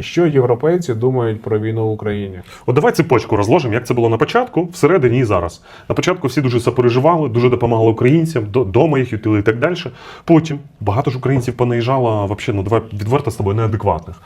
Що європейці думають про війну в Україні? От давай цепочку розложимо, як це було на початку, всередині і зараз. На початку всі дуже сопереживали, дуже допомагали українцям, до, дома їх ютили і так далі. Потім багато ж українців понаїжджало, вообще, ну давай відверто з тобою неадекватних.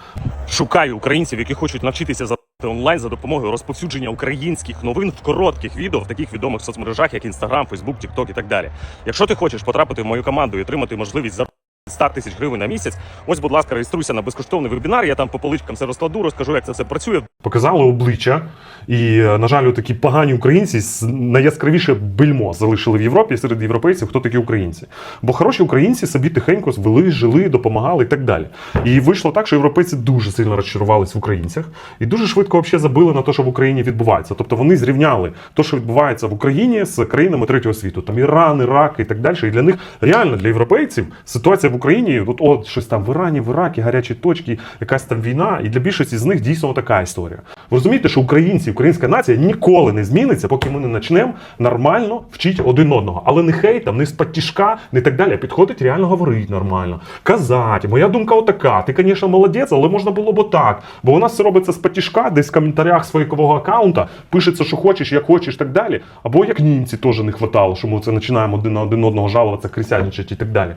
Шукаю українців, які хочуть навчитися за онлайн за допомогою розповсюдження українських новин в коротких відео в таких відомих соцмережах, як Instagram, Facebook, TikTok і так далі. Якщо ти хочеш потрапити в мою команду і отримати можливість за 100 тисяч гривень на місяць, ось, будь ласка, реєструйся на безкоштовний вебінар. Я там по поличкам все розкладу, розкажу, як це все працює. Показали обличчя, і, е, на жаль, такі погані українці найяскравіше бельмо залишили в Європі серед європейців, хто такі українці. Бо хороші українці собі тихенько вели, жили, допомагали і так далі. І вийшло так, що європейці дуже сильно розчарувались в українцях і дуже швидко взагалі забили на те, що в Україні відбувається. Тобто вони зрівняли те, що відбувається в Україні з країнами третього світу, там Іран, Ірак і так далі. І для них реально для європейців ситуація в Україні, от, от щось там в Ірані, в Іракі, гарячі точки, якась там війна, і для більшості з них дійсно така історія. Ви розумієте, що українці, українська нація ніколи не зміниться, поки ми не почнемо нормально вчити один одного. Але не хейтом, не з-під тішка, не так далі. а Підходить реально говорити нормально, казати. Моя думка отака. Ти, звісно, молодець, але можна було б отак. Бо у нас все робиться з-під десь в коментарях своєкового аккаунта пишеться, що хочеш, як хочеш, так далі. Або як німці теж не хватало, що ми це починаємо один на один одного жалуватися, крисяничати і так далі.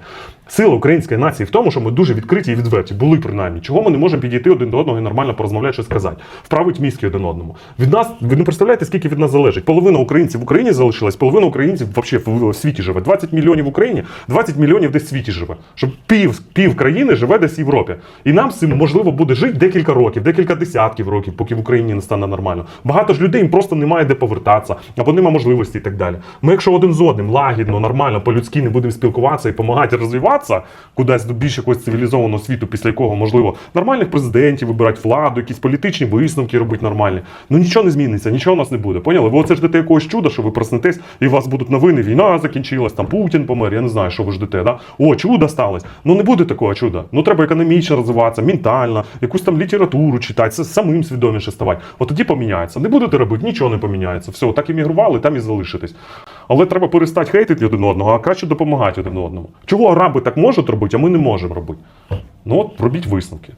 Сила української нації в тому, що ми дуже відкриті і відверті, були принаймні. Чого ми не можемо підійти один до одного і нормально порозмовляти, щось сказати, вправить мізки один одному. Від нас ви не представляєте, скільки від нас залежить. Половина українців в Україні залишилась, половина українців взагалі в, світі живе. 20 мільйонів в Україні, 20 мільйонів десь в світі живе. Щоб пів, пів країни живе десь в Європі. І нам цим можливо буде жити декілька років, декілька десятків років, поки в Україні не стане нормально. Багато ж людей їм просто немає де повертатися, або немає можливості і так далі. Ми, якщо один з одним лагідно, нормально, по-людськи не будемо спілкуватися і допомагати розвиватися кудись до більш якогось цивілізованого світу, після якого можливо нормальних президентів вибирати владу, якісь політичні висновки робити нормальні. Ну не зміниться, нічого у нас не буде. Поняли? Ви оце ждете якогось чуда, що ви проснетесь, і у вас будуть новини, війна закінчилась, там Путін помер. Я не знаю, що ви ждете. Да? О, чудо сталося. Ну не буде такого чуда. Ну треба економічно розвиватися, ментально, якусь там літературу читати, самим свідоміше ставати. От тоді поміняється. Не будете робити, нічого не поміняється. Все, так іммігрували, там і залишитесь. Але треба перестати хейтити один одного, а краще допомагати один одному. Чого араби так можуть робити, а ми не можемо робити? Ну от робіть висновки.